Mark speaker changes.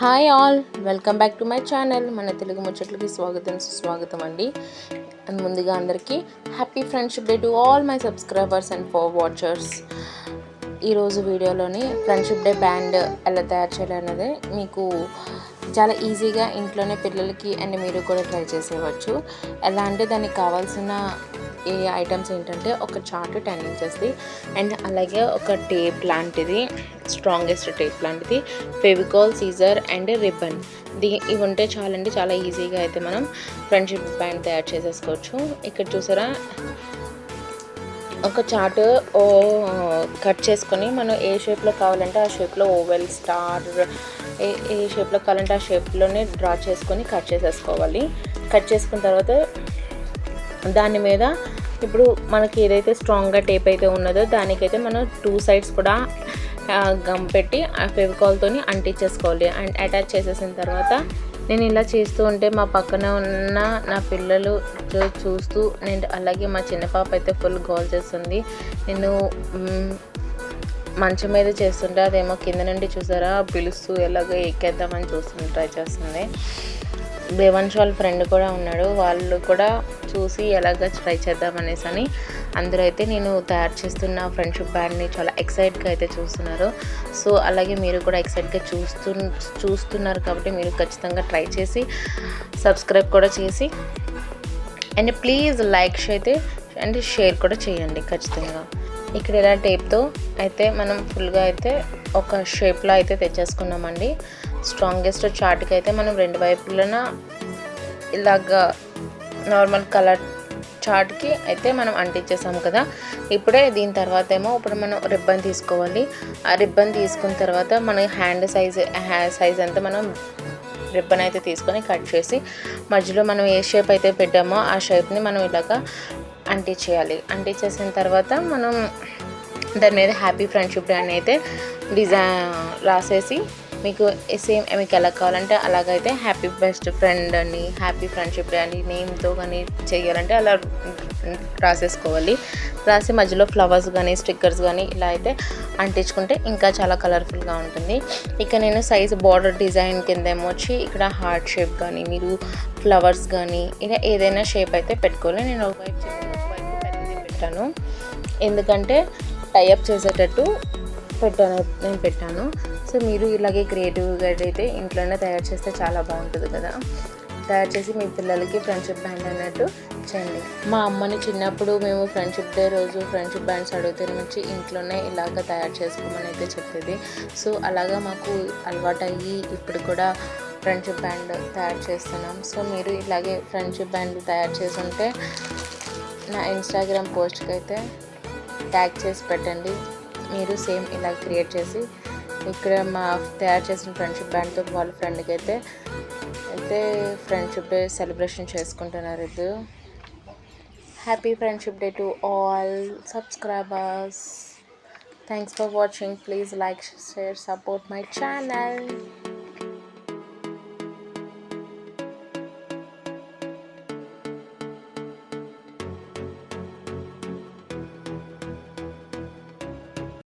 Speaker 1: Hi all welcome back to my channel మన తెలుగు ముచ్చట్లకి స్వాగతం సుస్వాగతం అండి. అండ్ ముందుగా అందరికీ happy friendship day to all my subscribers and for watchers ఈరోజు వీడియోలోని ఫ్రెండ్షిప్ డే బ్యాండ్ ఎలా తయారు చేయాలన్నది మీకు చాలా ఈజీగా ఇంట్లోనే పిల్లలకి అండ్ మీరు కూడా ట్రై చేసేవచ్చు ఎలా అంటే దానికి కావాల్సిన ఈ ఐటమ్స్ ఏంటంటే ఒక చార్ట్ టెన్ ఇంచెస్ది అండ్ అలాగే ఒక టేప్ లాంటిది స్ట్రాంగెస్ట్ టేప్ లాంటిది ఫెవికాల్ సీజర్ అండ్ రిబ్బన్ దీ ఇవి ఉంటే చాలండి చాలా ఈజీగా అయితే మనం ఫ్రెండ్షిప్ బ్యాండ్ తయారు చేసేసుకోవచ్చు. ఇక్కడ చూసారా? ఒక చార్ట్ ఓ కట్ చేసుకొని మనం ఏ షేప్లో కావాలంటే ఆ షేప్లో ఓవెల్ స్టార్ ఏ ఏ షేప్లో కావాలంటే ఆ షేప్లోనే డ్రా చేసుకొని కట్ చేసేసుకోవాలి. కట్ చేసుకున్న తర్వాత దాని మీద ఇప్పుడు మనకి ఏదైతే స్ట్రాంగ్గా టేప్ అయితే ఉన్నదో దానికైతే మనం టూ సైడ్స్ కూడా గమ్ పెట్టి ఆ ఫెవికాల్తో అంటించేసుకోవాలి. అండ్ అటాచ్ చేసేసిన తర్వాత నేను ఇలా చేస్తూ ఉంటే మా పక్కన ఉన్న నా పిల్లలు చూస్తూ నేను అలాగే మా చిన్న పాప అయితే ఫుల్ గోల్ చేస్తుంది. నేను మంచం మీద చేస్తుంటే అదేమో కింద నుండి చూసారా? పిలుస్తూ ఎలాగో ఎక్కేద్దామని చూస్తుంది ట్రై చేస్తుంది. దేవాన్ష్ వాళ్ళ ఫ్రెండ్ కూడా ఉన్నాడు. వాళ్ళు కూడా చూసి ఎలాగ ట్రై చేద్దాం అనేసి అని అందరూ అయితే నేను తయారు చేస్తున్న ఫ్రెండ్షిప్ బ్యాండ్ని చాలా ఎక్సైట్గా అయితే చూస్తున్నారు. సో అలాగే మీరు కూడా ఎక్సైట్గా చూస్తు చూస్తున్నారు కాబట్టి మీరు ఖచ్చితంగా ట్రై చేసి సబ్స్క్రైబ్ కూడా చేసి అండ్ ప్లీజ్ లైక్ అయితే అండ్ షేర్ కూడా చేయండి ఖచ్చితంగా. ఇక్కడ ఇలా టేప్తో అయితే మనం ఫుల్గా అయితే ఒక షేప్లో అయితే తెచ్చేసుకున్నామండి. స్ట్రాంగెస్ట్ చార్ట్కి అయితే మనం రెండు వైపులన ఇలాగా నార్మల్ కలర్ చాట్కి అయితే మనం అంటించేసాం కదా. ఇప్పుడే దీని తర్వాత ఏమో ఇప్పుడు మనం రిబ్బన్ తీసుకోవాలి. ఆ రిబ్బన్ తీసుకున్న తర్వాత మన హ్యాండ్ సైజ్ సైజ్ అంతా మనం రిబ్బన్ అయితే తీసుకొని కట్ చేసి మధ్యలో మనం ఏ షేప్ అయితే పెట్టామో ఆ షేప్ని మనం ఇలాగా అంటించేయాలి. అంటించేసిన తర్వాత మనం దాని మీద హ్యాపీ ఫ్రెండ్షిప్ డే అని అయితే డిజైన్ రాసేసి మీకు సేమ్ మీకు ఎలా కావాలంటే అలాగైతే హ్యాపీ బెస్ట్ ఫ్రెండ్ అని హ్యాపీ ఫ్రెండ్షిప్ డే అని నేమ్తో కానీ చేయాలంటే అలా రాసేసుకోవాలి. రాసి మధ్యలో ఫ్లవర్స్ కానీ స్టిక్కర్స్ కానీ ఇలా అయితే అంటించుకుంటే ఇంకా చాలా కలర్ఫుల్గా ఉంటుంది. ఇక నేను సైజ్ బార్డర్ డిజైన్ కింద ఏమొచ్చి ఇక్కడ హార్ట్ షేప్ కానీ మీరు ఫ్లవర్స్ కానీ ఇలా ఏదైనా షేప్ అయితే పెట్టుకోవాలి. నేను ఒకవైపు ఒకవైపు పెట్టాను. ఎందుకంటే టైఅప్ చేసేటట్టు పెట్టాను నేను పెట్టాను. సో మీరు ఇలాగే క్రియేటివ్గా అయితే ఇంట్లోనే తయారు చేస్తే చాలా బాగుంటుంది కదా. తయారు చేసి మీ పిల్లలకి ఫ్రెండ్షిప్ బ్యాండ్ అన్నట్టు చేయండి. మా అమ్మని చిన్నప్పుడు మేము ఫ్రెండ్షిప్ డే రోజు ఫ్రెండ్షిప్ బ్యాండ్స్ అడిగితే నుంచి ఇంట్లోనే ఇలాగ తయారు చేసుకోమని అయితే చెప్పేది. సో అలాగా మాకు అలవాటు అయ్యి ఇప్పుడు కూడా ఫ్రెండ్షిప్ బ్యాండ్ తయారు చేస్తున్నాం. సో మీరు ఇలాగే ఫ్రెండ్షిప్ బ్యాండ్ తయారు చేసి ఉంటే నా ఇన్స్టాగ్రామ్ పోస్ట్కి అయితే ట్యాగ్ చేసి పెట్టండి. మీరు సేమ్ ఇలా క్రియేట్ చేసి ఇక్కడ మా తయారు చేసిన ఫ్రెండ్షిప్ బ్యాండ్తో వాళ్ళ ఫ్రెండ్కి అయితే అయితే ఫ్రెండ్షిప్ డే సెలబ్రేషన్ చేసుకుంటున్నారు ఇది happy friendship day to all subscribers thanks for watching please like share support my channel